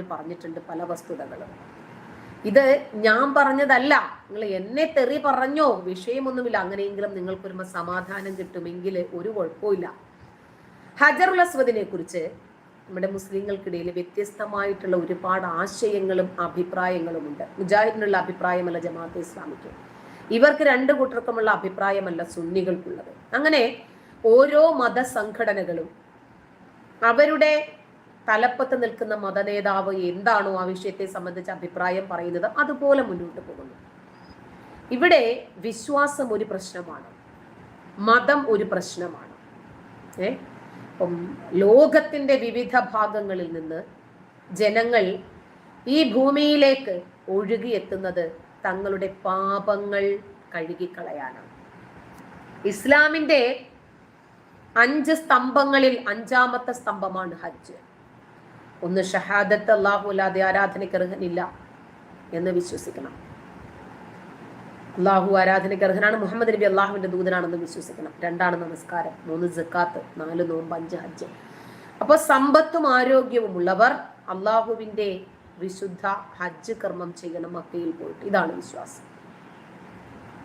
പറഞ്ഞിട്ടുണ്ട് പല വസ്തുതകളും. ഇത് ഞാൻ പറഞ്ഞതല്ല. നിങ്ങൾ എന്നെ തെറി പറഞ്ഞോ വിഷയമൊന്നുമില്ല. അങ്ങനെയെങ്കിലും നിങ്ങൾക്കൊരു സമാധാനം കിട്ടുമെങ്കിൽ ഒരു കുഴപ്പമില്ല ഹജറുൽ അസ്വദിനെ കുറിച്ച് നമ്മുടെ മുസ്ലിങ്ങൾക്കിടയിൽ വ്യത്യസ്തമായിട്ടുള്ള ഒരുപാട് ആശയങ്ങളും അഭിപ്രായങ്ങളും ഉണ്ട് മുജാഹിദിനുള്ള അഭിപ്രായമല്ല ജമാഅത്തെ ഇസ്ലാമിക്ക്. ഇവർക്ക് രണ്ട് കൂട്ടർക്കുമുള്ള അഭിപ്രായമല്ല സുന്നികൾക്കുള്ളത്. അങ്ങനെ ഓരോ മതസംഘടനകളും അവരുടെ തലപ്പത്ത് നിൽക്കുന്ന മതനേതാവ് എന്താണോ ആ വിഷയത്തെ സംബന്ധിച്ച് അഭിപ്രായം പറയുന്നത് അതുപോലെ മുന്നോട്ട് പോകുന്നു. ഇവിടെ വിശ്വാസം ഒരു പ്രശ്നമാണ്. മതം ഒരു പ്രശ്നമാണ്. ഏ? അപ്പം ലോകത്തിന്റെ വിവിധ ഭാഗങ്ങളിൽ നിന്ന് ജനങ്ങൾ ഈ ഭൂമിയിലേക്ക് ഒഴുകിയെത്തുന്നത് തങ്ങളുടെ പാപങ്ങൾ കഴുകിക്കളയാനാണ്. ഇസ്ലാമിന്റെ അഞ്ച് സ്തംഭങ്ങളിൽ അഞ്ചാമത്തെ സ്തംഭമാണ് ഹജ്ജ്. ഒന്ന് ഷഹാദത്ത് അള്ളാഹു അല്ലാതെ ആരാധനയ്ക്ക് അർഹനില്ല എന്ന് വിശ്വസിക്കണം. അള്ളാഹു ആരാധനയ്ക്ക് അർഹനാണ് മുഹമ്മദ് നബി അള്ളാഹുവിന്റെ ദൂതനാണെന്ന് വിശ്വസിക്കണം. രണ്ടാണ് നമസ്കാരം. മൂന്ന് ജക്കാത്ത് നാല് നോമ്പ് അഞ്ച് ഹജ്ജ്. അപ്പോൾ സമ്പത്തും ആരോഗ്യവും ഉള്ളവർ അള്ളാഹുവിന്റെ വിശുദ്ധ ഹജ്ജ് കർമ്മം ചെയ്യണം മക്കയിൽ പോയിട്ട്. ഇതാണ് വിശ്വാസം.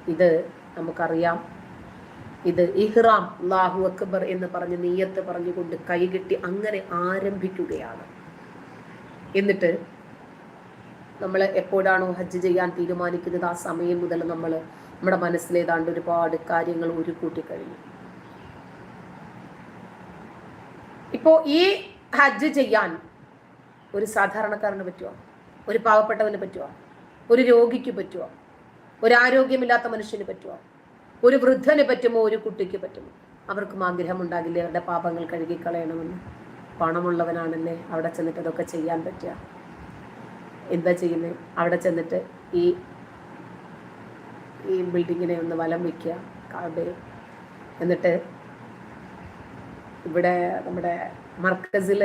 ഇത് നമുക്കറിയാം. ഇത് ഇഹ്റാം അള്ളാഹു അക്ബർ എന്ന് പറഞ്ഞ് നീയത്ത് പറഞ്ഞുകൊണ്ട് കൈകെട്ടി അങ്ങനെ ആരംഭിക്കുകയാണ്. എന്നിട്ട് നമ്മൾ എപ്പോഴാണോ ഹജ്ജ് ചെയ്യാൻ തീരുമാനിക്കുന്നത് ആ സമയം മുതൽ നമ്മൾ നമ്മുടെ മനസ്സിലേതാണ്ട് ഒരുപാട് കാര്യങ്ങൾ ഉരുക്കൂട്ടി കഴിഞ്ഞു. ഇപ്പോ ഈ ഹജ്ജ് ചെയ്യാൻ ഒരു സാധാരണക്കാരന് പറ്റുമോ ഒരു പാവപ്പെട്ടവന് പറ്റുമോ ഒരു രോഗിക്ക് പറ്റുമോ ഒരു ആരോഗ്യമില്ലാത്ത മനുഷ്യന് പറ്റുമോ ഒരു വൃദ്ധന് പറ്റുമോ? ഒരു കുട്ടിക്ക് പറ്റുമോ? അവർക്കും ആഗ്രഹം ഉണ്ടാകില്ലേ അവരുടെ പാപങ്ങൾ കഴുകിക്കളയണമെന്ന്? പണമുള്ളവനാണല്ലേ അവിടെ ചെന്നിട്ട് അതൊക്കെ ചെയ്യാൻ പറ്റുക. എന്താ ചെയ്യുന്നത് അവിടെ ചെന്നിട്ട് ഈ ഈ ബിൽഡിങ്ങിനെ ഒന്ന് വലം വയ്ക്കുക കാബയെ എന്നിട്ട് ഇവിടെ നമ്മുടെ മർക്കസിൽ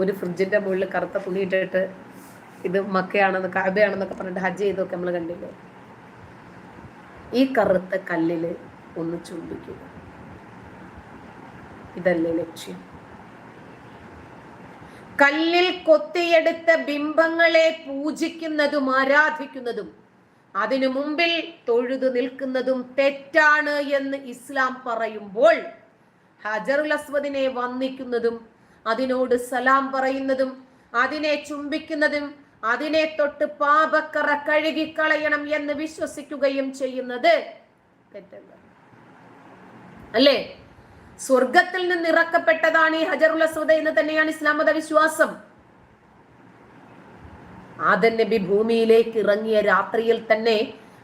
ഒരു ഫ്രിഡ്ജിന്റെ മുകളിൽ കറുത്ത തുണി ഇട്ടിട്ട് ഇത് മക്കയാണെന്ന് കാബയാണെന്നൊക്കെ പറഞ്ഞിട്ട് ഹജ്ജ് ചെയ്തൊക്കെ നമ്മൾ കണ്ടില്ലേ? ഈ കറുത്ത കല്ലിൽ ഒന്ന് ചുംബിക്കുക. ഇതല്ലേ ലക്ഷ്യം. കല്ലിൽ കൊത്തിയെടുത്ത ബിംബങ്ങളെ പൂജിക്കുന്നതും ആരാധിക്കുന്നതും അതിനു മുമ്പിൽ തൊഴുതു നിൽക്കുന്നതും തെറ്റാണ് എന്ന് ഇസ്ലാം പറയുമ്പോൾ ഹജറുൽ അസ്വദിനെ വന്ദിക്കുന്നതും അതിനോട് സലാം പറയുന്നതും അതിനെ ചുംബിക്കുന്നതും അതിനെ തൊട്ട് പാപക്കറ കഴുകിക്കളയണം എന്ന് വിശ്വസിക്കുകയും ചെയ്യുന്നത് തെറ്റല്ല. അല്ലേ? സ്വർഗത്തിൽ നിന്ന് ഇറക്കപ്പെട്ടതാണ് ഈ ഹജറുൽ അസ്വദ എന്ന് തന്നെയാണ് ഇസ്ലാം മത വിശ്വാസം ആദൻ നബി ഭൂമിയിലേക്ക് ഇറങ്ങിയ രാത്രിയിൽ തന്നെ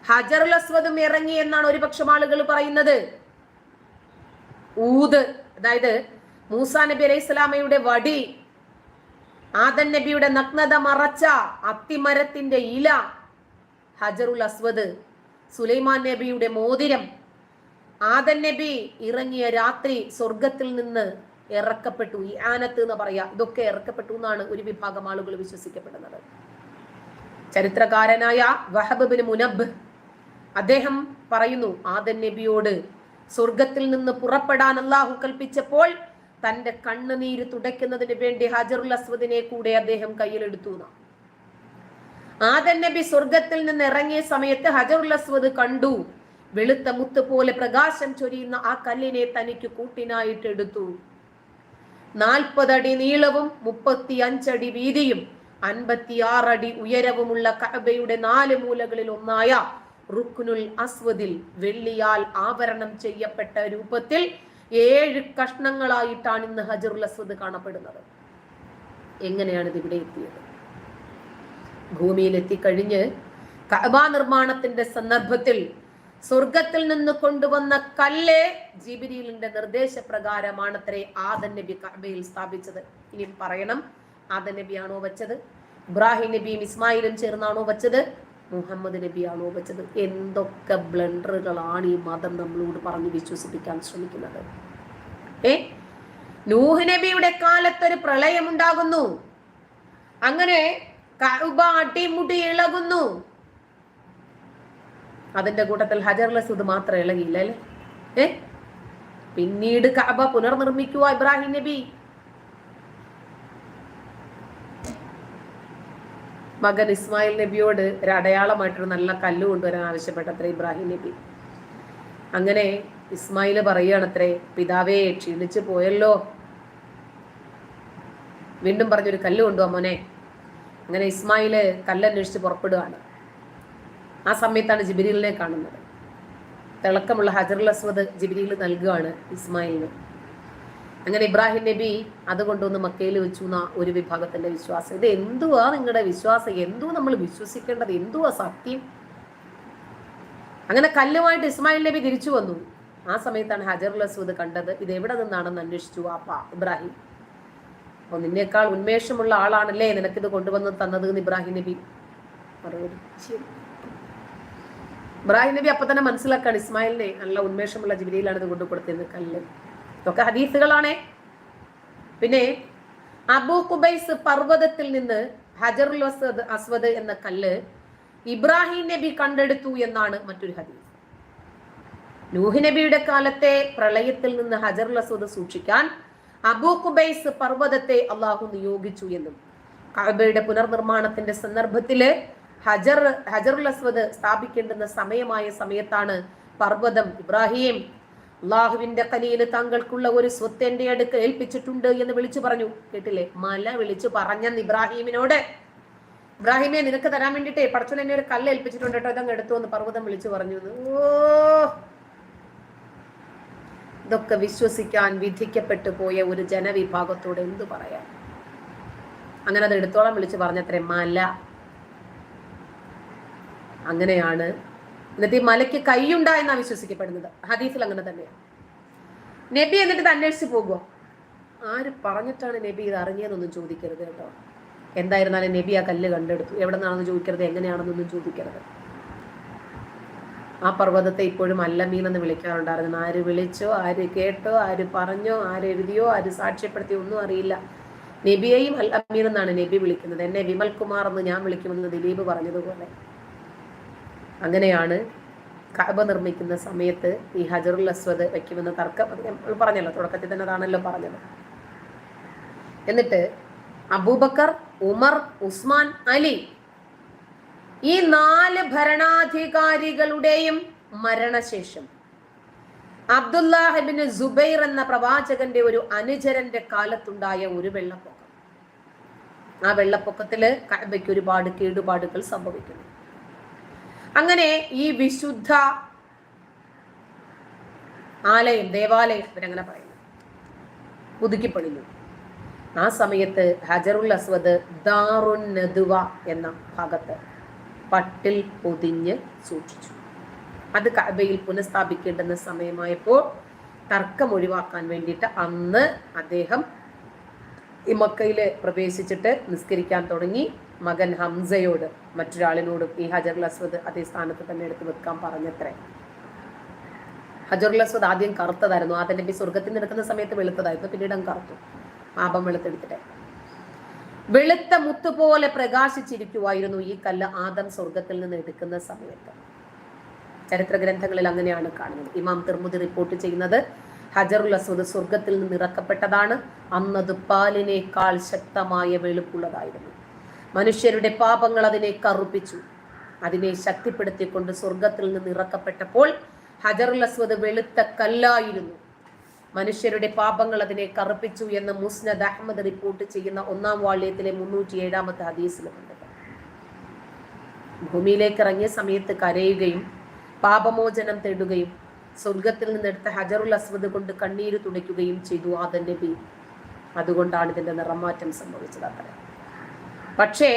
ഹജറുൽ അസ്വദും ഇറങ്ങി എന്നാണ് ഒരുപക്ഷം ആളുകൾ പറയുന്നത്. ഊത് അതായത് മൂസാ നബി അലൈഹി സ്വലാമയുടെ വടി ആദൻ നബിയുടെ നഗ്നത മറച്ച അത്തിമരത്തിന്റെ ഇല ഹജറുൽ അസ്വദ് സുലൈമാൻ നബിയുടെ മോതിരം ആദൻ നബി ഇറങ്ങിയ രാത്രി സ്വർഗത്തിൽ നിന്ന് ഇറക്കപ്പെട്ടു. ഈ ആനത്ത് എന്ന് പറയാ ഇതൊക്കെ ഇറക്കപ്പെട്ടു എന്നാണ് ഒരു വിഭാഗം ആളുകൾ വിശ്വസിക്കപ്പെടുന്നത്. ചരിത്രകാരനായ വഹബ് ബിൻ മുനബ് അദ്ദേഹം പറയുന്നു ആദൻ നബിയോട് സ്വർഗത്തിൽ നിന്ന് പുറപ്പെടാൻ അള്ളാഹു കൽപ്പിച്ചപ്പോൾ തന്റെ കണ്ണുനീര് തുടയ്ക്കുന്നതിന് വേണ്ടി ഹജറുൽ അസ്വദിനെ കൂടെ അദ്ദേഹം കയ്യിലെടുത്തു ആദൻ നബി സ്വർഗത്തിൽ നിന്ന് ഇറങ്ങിയ സമയത്ത് ഹജറുൽ അസ്വദ് കണ്ടു വെളുത്ത മുത്ത് പോലെ പ്രകാശം ചൊരിയുന്ന ആ കല്ലിനെ തനിക്ക് കൂട്ടിനായിട്ട് എടുത്തു. നാൽപ്പതടി നീളവും മുപ്പത്തി അഞ്ചടി വീതിയും അൻപത്തിയാറടി ഉയരവുമുള്ള കഅബയുടെ നാല് മൂലകളിൽ ഒന്നായ റുക്നുൽ അസ്വദിൽ വെള്ളിയാൽ ആവരണം ചെയ്യപ്പെട്ട രൂപത്തിൽ ഏഴ് കഷ്ണങ്ങളായിട്ടാണ് ഇന്ന് ഹജറുൽ അസ്വദ് കാണപ്പെടുന്നത്. എങ്ങനെയാണ് ഇത് ഇവിടെ എത്തിയത്? ഭൂമിയിൽ എത്തിക്കഴിഞ്ഞ് കഅബ നിർമ്മാണത്തിന്റെ സന്ദർഭത്തിൽ സ്വർഗത്തിൽ നിന്ന് കൊണ്ടുവന്ന കല്ല് ജിബിരിലിന്റെ നിർദ്ദേശപ്രകാരമാണത്രേ ആദൻ നബി കഅബയിൽ സ്ഥാപിച്ചത്. ഇനി പറയണം ആദൻ നബിയാണോ വെച്ചത്? ഇബ്രാഹിം നബിയും ഇസ്മായിലും ചേർന്നാണോ വെച്ചത്? മുഹമ്മദ് നബിയാണോ വെച്ചത്? എന്തൊക്കെ ബ്ലണ്ടറുകളാണ് ഈ മതം നമ്മളോട് പറഞ്ഞ് വിശ്വസിപ്പിക്കാൻ ശ്രമിക്കുന്നത്. ഏ? നൂഹ് നബിയുടെ കാലത്തൊരു പ്രളയം ഉണ്ടാകുന്നു അങ്ങനെ അടിമുടി ഇളകുന്നു. അതിന്റെ കൂട്ടത്തിൽ ഹജർ ലസൂദ് മാത്രമേ ഇളകിയില്ല അല്ലേ? ഏ? പിന്നീട് കഅബ പുനർനിർമ്മിക്കുക ഇബ്രാഹിം നബി. മകൻ ഇസ്മായിൽ നബിയോട് ഒരു അടയാളമായിട്ടൊരു നല്ല കല്ല് കൊണ്ടുവരാൻ ആവശ്യപ്പെട്ടത്രേ ഇബ്രാഹിം നബി. അങ്ങനെ ഇസ്മായിൽ പറയുകയാണത്രേ പിതാവേ ക്ഷീണിച്ചു പോയല്ലോ. വീണ്ടും പറഞ്ഞൊരു കല്ല് കൊണ്ടുപോകാൻ മോനെ. അങ്ങനെ ഇസ്മായിൽ കല്ലന്വേഷിച്ച് പുറപ്പെടുകയാണ് ആ സമയത്താണ് ജിബിരിലിനെ കാണുന്നത്. തിളക്കമുള്ള ഹജറുൽ അസ്വദ് ജിബിരിയിൽ നൽകുകയാണ് ഇസ്മായിലിന്. അങ്ങനെ ഇബ്രാഹിം നബി അത് കൊണ്ടുവന്ന് മക്കയിൽ വെച്ചു എന്ന ഒരു വിഭാഗത്തിന്റെ വിശ്വാസം. ഇത് എന്തുവാ നിങ്ങളുടെ വിശ്വാസം? എന്തോ നമ്മൾ വിശ്വസിക്കേണ്ടത്? എന്തുവാ സത്യം? അങ്ങനെ കല്ലുമായിട്ട് ഇസ്മായിൽ നബി തിരിച്ചു വന്നു. ആ സമയത്താണ് ഹജറുൽ അസ്വദ് കണ്ടത് ഇത് എവിടെ നിന്നാണെന്ന് അന്വേഷിച്ചു വാപ്പ ഇബ്രാഹിം. അപ്പൊ നിന്നേക്കാൾ ഉന്മേഷമുള്ള ആളാണല്ലേ നിനക്കിത് കൊണ്ടുവന്ന് തന്നത്? ഇബ്രാഹിം നബി ഇബ്രാഹിം നബി അപ്പൊ തന്നെ മനസ്സിലാക്കാണ്. ഇസ്മായിലിനെ നല്ല ഉന്മേഷമുള്ള ജിബിലിയിലാണ് ഇത് കൊണ്ടു കല്ല്. ഇതൊക്കെ ഹദീസുകളാണേ. പിന്നെ അബൂ കുബൈസ് പർവതത്തിൽ നിന്ന് ഹജറുൽ അസ്വദ് അസ്വദ് എന്ന കല്ല് ഇബ്രാഹിം നബി കണ്ടെടുത്തു എന്നാണ് മറ്റൊരു ഹദീസ്. നൂഹ് നബിയുടെ കാലത്തെ പ്രളയത്തിൽ നിന്ന് ഹജറുൽ അസ്വദ് സൂക്ഷിക്കാൻ അബൂ കുബൈസ് പർവതത്തെ അള്ളാഹു നിയോഗിച്ചു എന്നും കഅബയുടെ പുനർനിർമ്മാണത്തിന്റെ സന്ദർഭത്തിൽ ഹജർ ഹജറുൽ അസ്വദ് സ്ഥാപിക്കേണ്ടുന്ന സമയമായ സമയത്താണ് പർവതം ഇബ്രാഹിം. അള്ളാഹുവിന്റെ കലിയിൽ താങ്കൾക്കുള്ള ഒരു സ്വത്ത് എന്റെ അടുക്ക് ഏൽപ്പിച്ചിട്ടുണ്ട് എന്ന് വിളിച്ചു പറഞ്ഞു. കേട്ടില്ലേ? മല വിളിച്ചു പറഞ്ഞെന്ന് ഇബ്രാഹിമിനോട്. ഇബ്രാഹിമെ നിനക്ക് തരാൻ വേണ്ടിട്ടേ പടച്ചോൻ എന്നെ ഒരു കല്ല് ഏൽപ്പിച്ചിട്ടുണ്ട് കേട്ടോ. ഇതങ്ങ് എടുത്തു എന്ന് പർവതം വിളിച്ചു പറഞ്ഞു. ഓ! ഇതൊക്കെ വിശ്വസിക്കാൻ വിധിക്കപ്പെട്ടു പോയ ഒരു ജനവിഭാഗത്തോട് എന്തു പറയാം അങ്ങനെ അത് എടുത്തോളം വിളിച്ചു പറഞ്ഞത്രേ മല. അങ്ങനെയാണ്. എന്നിട്ട് ഈ മലയ്ക്ക് കൈയുണ്ടായെന്നാണ് വിശ്വസിക്കപ്പെടുന്നത്. ഹദീസിൽ അങ്ങനെ തന്നെയാണ്. നബി എന്നിട്ട് ഇത് അന്വേഷിച്ച് പോകുമോ ആര് പറഞ്ഞിട്ടാണ് നബി ഇത് അറിഞ്ഞതെന്നൊന്നും ചോദിക്കരുത് കേട്ടോ. എന്തായിരുന്നാലും നബി ആ കല്ല് കണ്ടെടുത്തു. എവിടെ നിന്നാണെന്ന് ചോദിക്കരുത്. എങ്ങനെയാണെന്നൊന്നും ചോദിക്കരുത്. ആ പർവതത്തെ ഇപ്പോഴും അല്ലമീൻ എന്ന് വിളിക്കാറുണ്ടായിരുന്നു. ആര് വിളിച്ചോ ആര് കേട്ടോ ആര് പറഞ്ഞോ ആര് എഴുതിയോ ആര് സാക്ഷ്യപ്പെടുത്തിയോ ഒന്നും അറിയില്ല. നബിയെയും അല്ലമീൻ എന്നാണ് നബി വിളിക്കുന്നത്. എന്നെ വിമൽ കുമാർ എന്ന് ഞാൻ വിളിക്കുമെന്ന് ദിലീപ് പറഞ്ഞതുപോലെ. അങ്ങനെയാണ് കഅബ നിർമ്മിക്കുന്ന സമയത്ത് ഈ ഹജറുൽ അസ്വദ് വയ്ക്കുമെന്ന തർക്കം നമ്മൾ പറഞ്ഞല്ലോ തുടക്കത്തിൽ തന്നെ അതാണല്ലോ പറഞ്ഞത്. എന്നിട്ട് അബൂബക്കർ ഉമർ ഉസ്മാൻ അലി ഈ നാല് ഭരണാധികാരികളുടെയും മരണശേഷം അബ്ദുല്ലാഹിബിന് ജുബൈർ എന്ന പ്രവാചകന്റെ ഒരു അനുചരന്റെ കാലത്തുണ്ടായ ഒരു വെള്ളപ്പൊക്കം. ആ വെള്ളപ്പൊക്കത്തിൽ കഅബയ്ക്ക് ഒരുപാട് കേടുപാടുകൾ സംഭവിക്കുന്നു. അങ്ങനെ ഈ വിശുദ്ധ ആലയം ദേവാലയം ഇവരങ്ങനെ പറയുന്നു. പുതുക്കിപ്പണിഞ്ഞു ആ സമയത്ത് ഹജറുൽ അസ്വദ് ദാറുൻ നദുവ എന്ന ഭാഗത്ത് പട്ടിൽ പൊതിഞ്ഞ് സൂക്ഷിച്ചു. അത് കഅബയിൽ പുനഃസ്ഥാപിക്കേണ്ടുന്ന സമയമായപ്പോൾ തർക്കം ഒഴിവാക്കാൻ വേണ്ടിയിട്ട് അന്ന് അദ്ദേഹം ഈ മക്കയിൽ പ്രവേശിച്ചിട്ട് നിസ്കരിക്കാൻ തുടങ്ങി. മകൻ ഹംസയോട് മറ്റൊരാളിനോടും ഈ ഹജറുൽ അസ്വദ് അതേ സ്ഥാനത്ത് തന്നെ എടുത്തു വെക്കാൻ പറഞ്ഞത്രേ. ഹജറുൽ അസ്വദ് ആദ്യം കറുത്തതായിരുന്നു. ആദ്യ നബി സ്വർഗത്തിൽ നിന്ന് എടുക്കുന്ന സമയത്ത് വെളുത്തതായിരുന്നു. പിന്നീട് അങ്ങ് കറുത്തു. പാപം വെളുത്തെടുത്തിട്ടെ. വെളുത്ത മുത്തുപോലെ പ്രകാശിച്ചിരിക്കുമായിരുന്നു ഈ കല്ല് ആദം സ്വർഗത്തിൽ നിന്ന് എടുക്കുന്ന സമയത്ത്. ചരിത്ര ഗ്രന്ഥങ്ങളിൽ അങ്ങനെയാണ് കാണുന്നത്. ഇമാം തിർമുദി റിപ്പോർട്ട് ചെയ്യുന്നത് ഹജറുൽ അസ്വദ് സ്വർഗത്തിൽ നിന്ന് ഇറക്കപ്പെട്ടതാണ്. അന്നത് പാലിനേക്കാൾ ശക്തമായ വെളുപ്പുള്ളതായിരുന്നു. മനുഷ്യരുടെ പാപങ്ങൾ അതിനെ കറുപ്പിച്ചു. അതിനെ ശക്തിപ്പെടുത്തിക്കൊണ്ട് സ്വർഗത്തിൽ നിന്ന് ഇറക്കപ്പെട്ടപ്പോൾ ഹജറുൽ അസ്വദ് വെളുത്ത കല്ലായിരുന്നു. മനുഷ്യരുടെ പാപങ്ങൾ അതിനെ കറുപ്പിച്ചു എന്ന് മുസ്നദ് അഹമ്മദ് റിപ്പോർട്ട് ചെയ്യുന്ന ഒന്നാം വാള്യത്തിലെ മുന്നൂറ്റി ഏഴാമത്തെ ഹദീസിലുമുണ്ട്. ഭൂമിയിലേക്ക് ഇറങ്ങിയ സമയത്ത് കരയുകയും പാപമോചനം തേടുകയും സ്വർഗത്തിൽ നിന്നെടുത്ത ഹജറുൽ അസ്വദ് കൊണ്ട് കണ്ണീര് തുടയ്ക്കുകയും ചെയ്തു ആദൻ നബി. അതുകൊണ്ടാണ് ഇതിന്റെ നിറമാറ്റം സംഭവിച്ചത് അത്ര. പക്ഷേ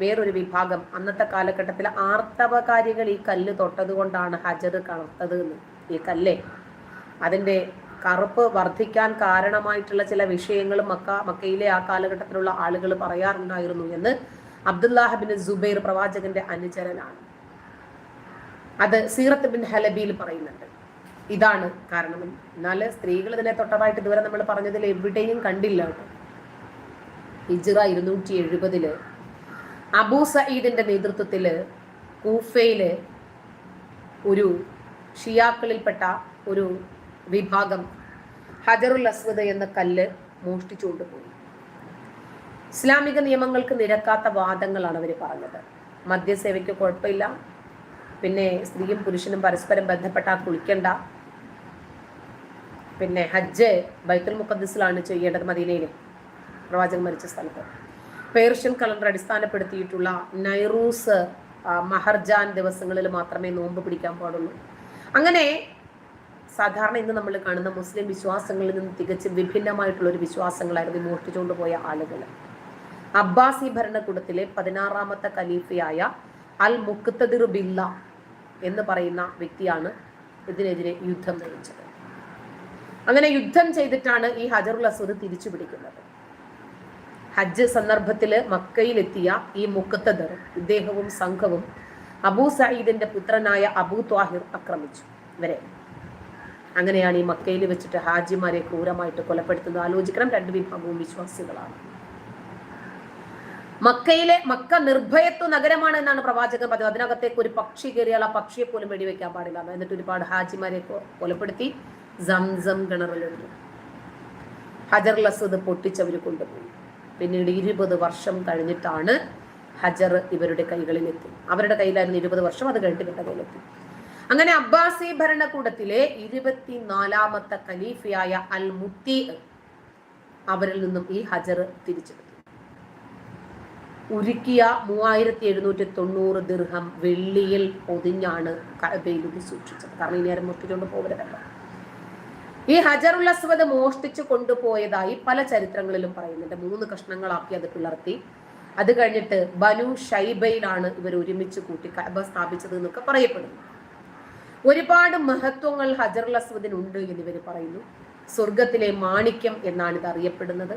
വേറൊരു വിഭാഗം അന്നത്തെ കാലഘട്ടത്തിൽ ആർത്തവകാരികൾ ഈ കല്ല് തൊട്ടത് കൊണ്ടാണ് ഹജർ കറുത്തത് എന്ന് ഈ കല്ലേ? അതിന്റെ കറുപ്പ് വർദ്ധിക്കാൻ കാരണമായിട്ടുള്ള ചില വിഷയങ്ങളും മക്ക മക്കയിലെ ആ കാലഘട്ടത്തിലുള്ള ആളുകൾ പറയാറുണ്ടായിരുന്നു എന്ന് അബ്ദുല്ലാഹബിൻ ജുബൈർ പ്രവാചകന്റെ അനുചരനാണ്. അത് സീറത്ത് ബിൻ ഹലബിയിൽ പറയുന്നുണ്ട്. ഇതാണ് കാരണം എന്നാൽ സ്ത്രീകൾ ഇതിനെ തൊട്ടതായിട്ട് ഇതുവരെ നമ്മൾ പറഞ്ഞതിൽ എവിടെയും കണ്ടില്ല കേട്ടോ. ഹിജ്റ ഇരുന്നൂറ്റി എഴുപതിൽ അബൂ സയ്യിദിന്റെ നേതൃത്വത്തിൽ കൂഫയിൽ ഒരു ഷിയാക്കളിൽപ്പെട്ട ഒരു വിഭാഗം ഹജറുൽ അസ്വദ് എന്ന കല്ല് മോഷ്ടിച്ചുകൊണ്ടുപോയി. ഇസ്ലാമിക നിയമങ്ങൾക്ക് നിരക്കാത്ത വാദങ്ങളാണ് അവർ പറഞ്ഞത്. മദ്യസേവയ്ക്ക് കുഴപ്പമില്ല. പിന്നെ സ്ത്രീയും പുരുഷനും പരസ്പരം ബന്ധപ്പെട്ടാൽ കുളിക്കണ്ട. പിന്നെ ഹജ്ജ് ബൈത്തുൽ മുഖദ്സിലാണ് ചെയ്യേണ്ടത് മദീനയിൽ പ്രവാചകൻ മരിച്ച സ്ഥലത്ത്. പേർഷ്യൻ കലണ്ടർ അടിസ്ഥാനപ്പെടുത്തിയിട്ടുള്ള നൈറൂസ് മഹർജാൻ ദിവസങ്ങളിൽ മാത്രമേ നോമ്പ് പിടിക്കാൻ പാടുള്ളൂ. അങ്ങനെ സാധാരണ ഇന്ന് നമ്മൾ കാണുന്ന മുസ്ലിം വിശ്വാസങ്ങളിൽ നിന്ന് തികച്ചും വിഭിന്നമായിട്ടുള്ള ഒരു വിശ്വാസങ്ങളായിരുന്നു മോഷ്ടിച്ചുകൊണ്ട് പോയ ആളുകൾ. അബ്ബാസി ഭരണകൂടത്തിലെ പതിനാറാമത്തെ ഖലീഫയായ അൽ മുക്തദിർ ബില്ല എന്ന് പറയുന്ന വ്യക്തിയാണ് ഇതിനെതിരെ യുദ്ധം നയിച്ചത്. അങ്ങനെ യുദ്ധം ചെയ്തിട്ടാണ് ഈ ഹജറുൽ അസ്വദ് തിരിച്ചു പിടിക്കുന്നത് ഹജ്ജ് സന്ദർഭത്തിൽ മക്കയിലെത്തിയ ഈ മുക്കത്തദർ ഇദ്ദേഹവും സംഘവും അബൂ സയ്യിദിന്റെ പുത്രനായ അബൂ ത്വാഹിർ ആക്രമിച്ചു ഇവരെ. അങ്ങനെയാണ് ഈ മക്കയിൽ വെച്ചിട്ട് ഹാജിമാരെ ക്രൂരമായിട്ട് കൊലപ്പെടുത്തുന്നത്. ആലോചിക്കണം രണ്ട് വിഭാഗവും വിശ്വാസികളാണ്. മക്കയിലെ മക്ക നിർഭയത്വ നഗരമാണ് എന്നാണ് പ്രവാചകൻ പറഞ്ഞത്. അതിനകത്തേക്ക് ഒരു പക്ഷി കയറിയാൽ ആ പക്ഷിയെ പോലും വെടിവെക്കാൻ പാടില്ല. എന്നിട്ട് ഒരുപാട് ഹാജിമാരെ കൊലപ്പെടുത്തി. സംസം കിണറിലുണ്ട് ഹജർ ലസദ് പൊട്ടിച്ചവർ കൊണ്ടുപോയി. പിന്നീട് ഇരുപത് വർഷം കഴിഞ്ഞിട്ടാണ് ഹജർ ഇവരുടെ കൈകളിലെത്തി. അവരുടെ കയ്യിലായിരുന്നു ഇരുപത് വർഷം അത് കഴിഞ്ഞിട്ട് ഇവരുടെ കയ്യിലെത്തി. അങ്ങനെ അബ്ബാസി ഭരണകൂടത്തിലെ ഇരുപത്തിനാലാമത്തെ ഖലീഫയായ അൽ മുത്തി അവരിൽ നിന്നും ഈ ഹജർ തിരിച്ചെടുത്തു. ഉരുക്കിയ മൂവായിരത്തി എഴുന്നൂറ്റി തൊണ്ണൂറ് ദീർഘം വെള്ളിയിൽ പൊതിഞ്ഞാണ് കഅബയിൽ സൂക്ഷിച്ചത്. കാരണം ഇനി ആരും മോഷ്ടിച്ചുകൊണ്ട് പോകരുതല്ലോ ഈ ഹജറുൽ അസ്വദ് മോഷ്ടിച്ചു കൊണ്ടുപോയതായി പല ചരിത്രങ്ങളിലും പറയുന്നുണ്ട്. മൂന്ന് കഷ്ണങ്ങളാക്കി അത് പിളർത്തി. അത് കഴിഞ്ഞിട്ട് ബനു ഷൈബയിലാണ് ഇവർ ഒരുമിച്ച് കൂട്ടി കഅബ സ്ഥാപിച്ചത് എന്നൊക്കെ പറയപ്പെടുന്നു. ഒരുപാട് മഹത്വങ്ങൾ ഹജറുൽ എന്ന് ഇവർ പറയുന്നു. സ്വർഗത്തിലെ മാണിക്യം എന്നാണ് ഇത് അറിയപ്പെടുന്നത്.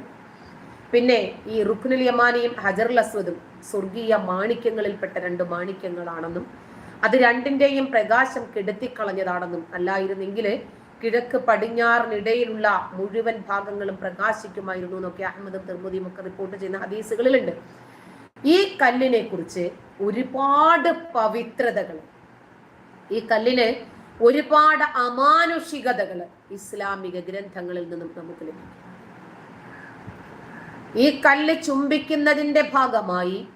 പിന്നെ ഈ റുഖ്നുൽ യമാനിയും ഹജറുൽ അസ്വദും സ്വർഗീയ മാണിക്യങ്ങളിൽപ്പെട്ട രണ്ട് മാണിക്യങ്ങളാണെന്നും അത് രണ്ടിന്റെയും പ്രകാശം കെടുത്തിക്കളഞ്ഞതാണെന്നും അല്ലായിരുന്നെങ്കിൽ കിഴക്ക് പടിഞ്ഞാറിനിടയിലുള്ള മുഴുവൻ ഭാഗങ്ങളും പ്രകാശിക്കുമായിരുന്നു എന്നൊക്കെ അഹമ്മദും തിർമുദിയും ഒക്കെ റിപ്പോർട്ട് ചെയ്യുന്ന ഹദീസുകളിലുണ്ട്. ഈ കല്ലിനെ കുറിച്ച് ഒരുപാട് പവിത്രതകൾ ഈ കല്ലിന് ഒരുപാട് അമാനുഷികതകൾ ഇസ്ലാമിക ഗ്രന്ഥങ്ങളിൽ നിന്നും നമുക്ക് ലഭിക്കും. ഈ കല്ല് ചുംബിക്കുന്നതിന്റെ ഭാഗമായി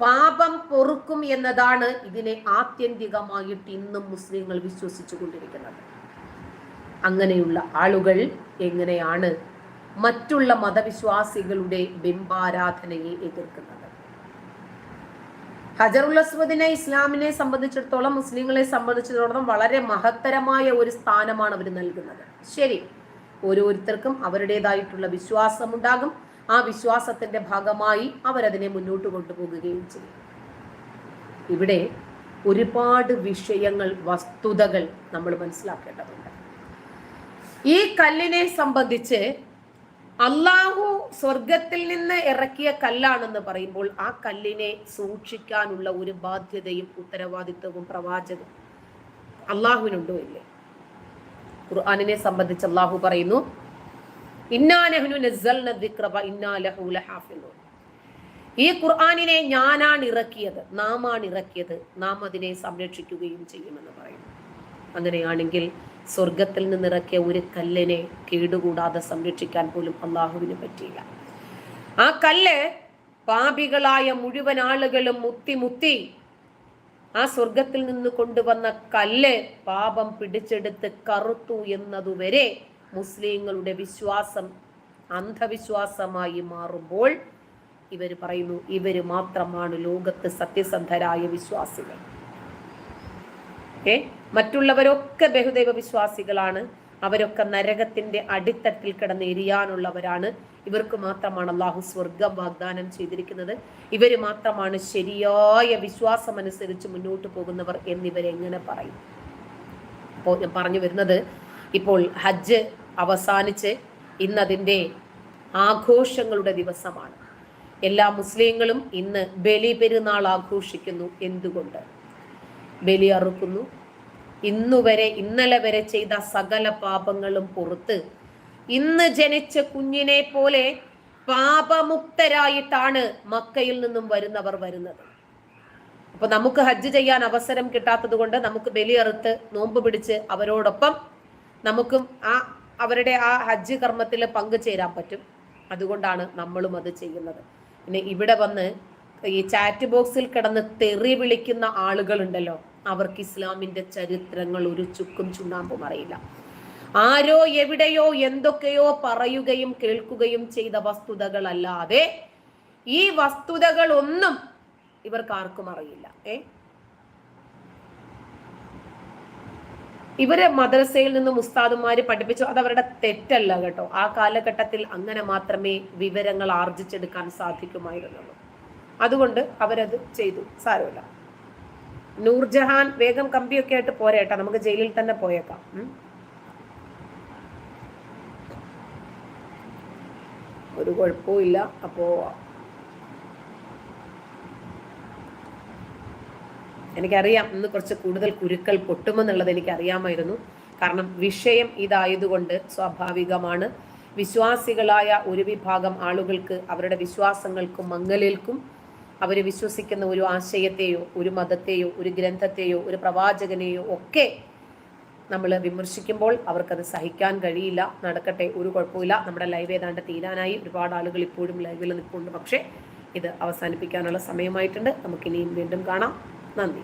പാപം പൊറുക്കും എന്നതാണ് ഇതിനെ ആത്യന്തികമായിട്ട് ഇന്നും മുസ്ലിങ്ങൾ വിശ്വസിച്ചു കൊണ്ടിരിക്കുന്നത് അങ്ങനെയുള്ള ആളുകൾ എങ്ങനെയാണ് മറ്റുള്ള മതവിശ്വാസികളുടെ ബിംബാരാധനയെ എതിർക്കുന്നത്? ഹജറുൽ അസ്വദിനെ ഇസ്ലാമിനെ സംബന്ധിച്ചിടത്തോളം മുസ്ലിങ്ങളെ സംബന്ധിച്ചിടത്തോളം വളരെ മഹത്തരമായ ഒരു സ്ഥാനമാണ് അവർ നൽകുന്നത്. ശരി ഓരോരുത്തർക്കും അവരുടേതായിട്ടുള്ള വിശ്വാസമുണ്ടാകും. ആ വിശ്വാസത്തിന്റെ ഭാഗമായി അവരതിനെ മുന്നോട്ട് കൊണ്ടുപോകുകയും ചെയ്യും. ഇവിടെ ഒരുപാട് വിഷയങ്ങൾ വസ്തുതകൾ നമ്മൾ മനസ്സിലാക്കേണ്ടതുണ്ട്. ഈ കല്ലിനെ സംബന്ധിച്ച് അള്ളാഹു സ്വർഗത്തിൽ നിന്ന് ഇറക്കിയ കല്ലാണെന്ന് പറയുമ്പോൾ ആ കല്ലിനെ സൂക്ഷിക്കാനുള്ള ഒരു ബാധ്യതയും ഉത്തരവാദിത്വവും പ്രവാചകം അള്ളാഹുവിനുണ്ടോ ഇല്ലേ? ഖുർആാനിനെ സംബന്ധിച്ച് അള്ളാഹു പറയുന്നു ഈ ഖുർആാനിനെ ഞാനാണ് ഇറക്കിയത് നാമാണ് ഇറക്കിയത് നാം അതിനെ സംരക്ഷിക്കുകയും ചെയ്യുമെന്ന് പറയുന്നു. അങ്ങനെയാണെങ്കിൽ സ്വർഗത്തിൽ നിന്നിറക്കിയ ഒരു കല്ലിനെ കേടുകൂടാതെ സംരക്ഷിക്കാൻ പോലും അള്ളാഹുവിന് പറ്റിയില്ല. ആ കല്ല് പാപികളായ മുഴുവൻ ആളുകളും മുത്തി മുത്തി ആ സ്വർഗത്തിൽ നിന്ന് കൊണ്ടുവന്ന കല്ല് പാപം പിടിച്ചെടുത്ത് കറുത്തു എന്നതുവരെ മുസ്ലിങ്ങളുടെ വിശ്വാസം അന്ധവിശ്വാസമായി മാറുമ്പോൾ ഇവർ പറയുന്നു ഇവർ മാത്രമാണ് ലോകത്ത് സത്യസന്ധരായ വിശ്വാസികൾ. ഏ? മറ്റുള്ളവരൊക്കെ ബഹുദൈവ വിശ്വാസികളാണ് അവരൊക്കെ നരകത്തിന്റെ അടിത്തട്ടിൽ കിടന്ന് എരിയാനുള്ളവരാണ്. ഇവർക്ക് മാത്രമാണ് അള്ളാഹു സ്വർഗം വാഗ്ദാനം ചെയ്തിരിക്കുന്നത്. ഇവർ മാത്രമാണ് ശരിയായ വിശ്വാസം അനുസരിച്ച് മുന്നോട്ട് പോകുന്നവർ എന്നിവരെങ്ങനെ പറയും? അപ്പോൾ ഞാൻ പറഞ്ഞു വരുന്നത് ഇപ്പോൾ ഹജ്ജ് അവസാനിച്ച് ഇന്നതിന്റെ ആഘോഷങ്ങളുടെ ദിവസമാണ്. എല്ലാ മുസ്ലിങ്ങളും ഇന്ന് ബലി പെരുന്നാൾ ആഘോഷിക്കുന്നു എന്തുകൊണ്ട്? ബലി അറുക്കുന്നു ഇന്നുവരെ ഇന്നലെ വരെ ചെയ്ത സകല പാപങ്ങളും പുറത്ത് ഇന്ന് ജനിച്ച കുഞ്ഞിനെ പോലെ പാപമുക്തരായിട്ടാണ് മക്കയിൽ നിന്നും വരുന്നവർ വരുന്നത്. അപ്പൊ നമുക്ക് ഹജ്ജ് ചെയ്യാൻ അവസരം കിട്ടാത്തത് കൊണ്ട് നമുക്ക് ബലിയറുത്ത് നോമ്പ് പിടിച്ച് അവരോടൊപ്പം നമുക്കും ആ അവരുടെ ആ ഹജ്ജ് കർമ്മത്തിൽ പങ്കുചേരാൻ പറ്റും. അതുകൊണ്ടാണ് നമ്മളും അത് ചെയ്യുന്നത്. പിന്നെ ഇവിടെ വന്ന് ഈ ചാറ്റ് ബോക്സിൽ കിടന്ന് തെറി വിളിക്കുന്ന ആളുകളുണ്ടല്ലോ. അവർക്ക് ഇസ്ലാമിന്റെ ചരിത്രങ്ങൾ ഒരു ചുക്കും ചുണ്ണാമ്പും അറിയില്ല. ആരോ എവിടെയോ എന്തൊക്കെയോ പറയുകയും കേൾക്കുകയും ചെയ്ത വസ്തുതകളല്ലാതെ ഈ വസ്തുതകൾ ഒന്നും ഇവർക്ക് ആർക്കും അറിയില്ല. ഏ? ഇവരെ മദ്രസയിൽ നിന്ന് ഉസ്താദുമാര് പഠിപ്പിച്ചു. അത് അവരുടെ തെറ്റല്ല കേട്ടോ. ആ കാലഘട്ടത്തിൽ അങ്ങനെ മാത്രമേ വിവരങ്ങൾ ആർജിച്ചെടുക്കാൻ സാധിക്കുമായിരുന്നുള്ളൂ. അതുകൊണ്ട് അവരത് ചെയ്തു. സാരമില്ല. നൂർജഹാൻ വേഗം കമ്പിയൊക്കെ ആയിട്ട് പോരേട്ടാ നമുക്ക് ജയിലിൽ തന്നെ പോയേക്കാം. ഒരു കുഴപ്പവും അപ്പോ എനിക്കറിയാം ഇന്ന് കുറച്ച് കൂടുതൽ കുരുക്കൾ പൊട്ടുമെന്നുള്ളത് എനിക്കറിയാമായിരുന്നു. കാരണം വിഷയം ഇതായതുകൊണ്ട് സ്വാഭാവികമാണ്. വിശ്വാസികളായ ഒരു വിഭാഗം ആളുകൾക്ക് അവരുടെ വിശ്വാസങ്ങൾക്കും മങ്ങലേൽക്കും അവർ വിശ്വസിക്കുന്ന ഒരു ആശയത്തെയോ ഒരു മതത്തെയോ ഒരു ഗ്രന്ഥത്തെയോ ഒരു പ്രവാചകനെയോ ഒക്കെ നമ്മൾ വിമർശിക്കുമ്പോൾ അവർക്കത് സഹിക്കാൻ കഴിയില്ല നടക്കട്ടെ ഒരു കുഴപ്പമില്ല നമ്മുടെ ലൈവ് ഏതാണ്ട് തീരാനായി. ഒരുപാട് ആളുകൾ ഇപ്പോഴും ലൈവിൽ നിൽപ്പുണ്ട്. പക്ഷേ ഇത് അവസാനിപ്പിക്കാനുള്ള സമയമായിട്ടുണ്ട്. നമുക്കിനിയും വീണ്ടും കാണാം. നന്ദി.